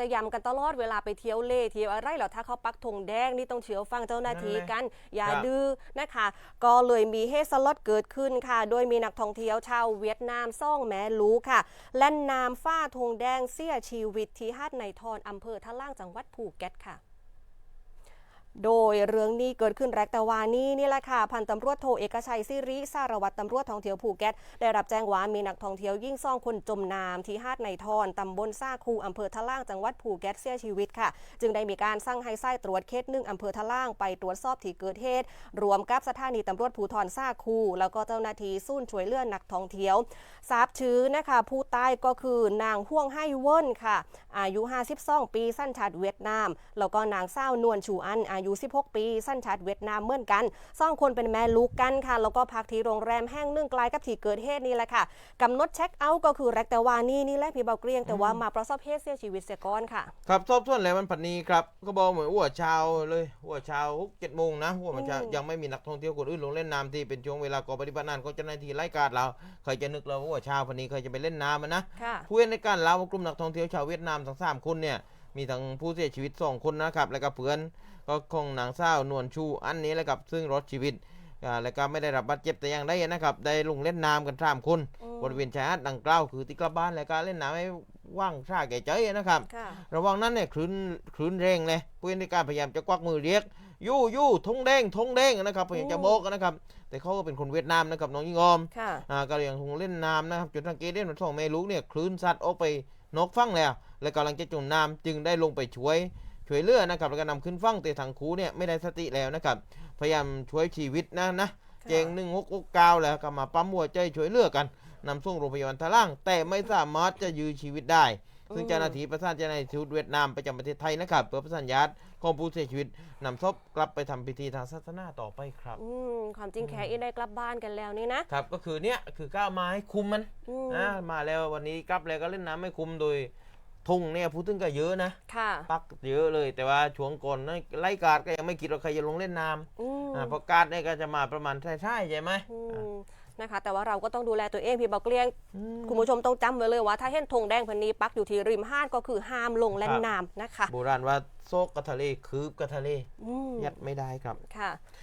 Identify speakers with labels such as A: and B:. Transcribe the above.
A: แต่ย้ำกันตลอดเวลาไปเที่ยวเล่เที่ยวอะไรแล้วถ้าเขาปักธงแดงนี่ต้องเชื่อฟังเจ้าหน้าที่กัน อย่า
B: ครับ
A: ดื้อนะคะ ก็เลยมีเหตุสลดเกิดขึ้นค่ะ โดยมีนักท่องเที่ยวชาวเวียดนามซ่องแม้รู้ค่ะแล่นน้ำฝ้าธงแดงเสียชีวิตที่หาดในทอนอำเภอท่าล่างจังหวัดภูเก็ตค่ะ โดยเรื่องนี้เกิดขึ้นแรกแต่วานี้นี่แหละค่ะ พันตำรวจโทเอกชัยซิริสารวัตรตำรวจท่องเที่ยวภูเก็ตได้รับแจ้งว่ามีนักท่องเที่ยวยิ่งซ่องคนจมน้ำที่หาดในทอนตำบลซาคูอำเภอทะล่างจังหวัดภูเก็ตเสียชีวิตค่ะ จึงได้มีการสั่งให้ไส้ตรวจเคสหนึ่งอำเภอทะล่างไปตรวจสอบที่เกิดเหตุรวมกับสถานีตำรวจภูธรซาคู แล้วก็เจ้าหน้าที่สู้นช่วยเลื่อนนักท่องเที่ยวทราบชื่อนะคะ ผู้ตายก็คือนางห่วงไห้เวินค่ะ อายุ 52 ปีสัญชาติเวียดนามแล้วก็นางเศร้านวลชูอันอายุ 16 ปี สัญชาติเวียดนามเหมือนกันสองคนเป็นแม่ลูกกันค่ะ แล้วก็พักที่โรงแรมแห่งหนึ่งใกล้กับที่เกิดเหตุนี่แหละค่ะกำหนดเช็คเอาท์ก็คือแรกแต่วานี่นี่แหละพี่เบาเกรียงแต่ว่ามาประสบเหตุเสียชีวิตเสียก่อนค่ะ
B: ครับสอบส่วนแล้วมันผันนี้ครับก็บอกเหมือนหัวเช้าเลยหัวเช้าหกเจ็ดโมงนะหัวมันเช้า
A: อืม
B: ยังไม่มีนักท่องเที่ยวคนอื่นลงเล่นน้ำที่เป็นช่วงเวลาก่อปฏิบัติงานของเจ้าหน้าที่ไล่การเราใครจะนึกเราว่าหัวเช้าพันนี้ใครจะไปเล่นน้ำมันนะ
A: ค่ะ
B: ผู้เห็นในการเล่าว่ากลุ่มนักท่องเที่ยวชาวเวียดนามทั้งสามคนเนี่ย มีทั้งผู้เสียชีวิตสองคนนะครับ แล้วก็เพื่อนก็ของนางสาวนวลชูอันนี้แหละครับ ซึ่งรอดชีวิตอ่าแล้วก็ไม่ได้รับบาดเจ็บแต่อย่างใดนะครับ ได้ลงเล่นน้ำกันสามคน
A: อืม
B: บริเวณชายหาดดังกล่าวคือที่กลับบ้านแล้วก็เล่นน้ำให้ว่างชาแก่ใจนะครับ
A: ค่ะ
B: ระหว่างนั้นเนี่ยคลื่นคลื่นแรงเลยผู้เห็นในการพยายามจะควักมือเรียกยู่ยู่ทงแดงทงแดงนะครับพยายามจะ
A: โอ้
B: โบกนะครับ แต่เขาก็เป็นคนเวียดนามนะครับน้องยิ่งออม
A: ค่ะ
B: อ่าก็ยังคงเล่นน้ำนะครับจนสังเกตได้ว่าสองแม่ลูกเนี่ยคลื่นซัดออกไปนอกฝั่งแล้ว และกำลังจะจมน้ำจึงได้ลงไปช่วยช่วยเหลือนะครับแล้วก็นำขึ้นฝั่งแต่ทางครูเนี่ยไม่ได้สติแล้วนะครับพยายามช่วยชีวิตนะนะเจงหนึ่งหกหกเก้าแล้วก็มาปั๊มหัวใจช่วยเหลือกันนำส่งโรงพยาบาลทะล่าง แต่ไม่สามารถจะยื้อชีวิตได้ ซึ่ง
A: อืม
B: เจ้าหน้าที่ประสานเจ้าหน้าที่ทูตเวียดนามประจำประเทศไทยนะครับเพื่อประสานญาติของผู้เสียชีวิตนำศพกลับไปทำพิธีทางศาสนาต่อไปครับ
A: อืมความจริงแค่อินได้กลับบ้านกันแล้วนี่นะครับ
B: ก็คือเนี่ยคือก้าวมาให้คุมมัน
A: อืม
B: นะมาแล้ววันนี้กลับแล้วก็เล่นน้ำไม่คุมโดย ทุ่งเนี่ยพูดถึงก็เยอะนะ
A: ค่ะ
B: ปักเยอะเลยแต่ว่าช่วงก่อนนะไล่การดก็ยังไม่คิดว่าใครจะลงเล่นน้
A: อืมำ
B: อ่าเพราะการดเนี่ยก็จะมาประมาณใช่ใช่ไหม
A: นะคะแต่ว่าเราก็ต้องดูแลตัวเองพี่เบาเลี้ยง คุณผู้ชมต้องจำไว้เลยว่า ถ้าเห็นธงแดงพันนี้ปักอยู่ที่ริมห้านก็คือห้ามลงเล่นน้ำนะคะ
B: โบราณว่าโซกกับทะเลคืบกับทะเลยัดไม่ได้ครับ
A: ค่ะ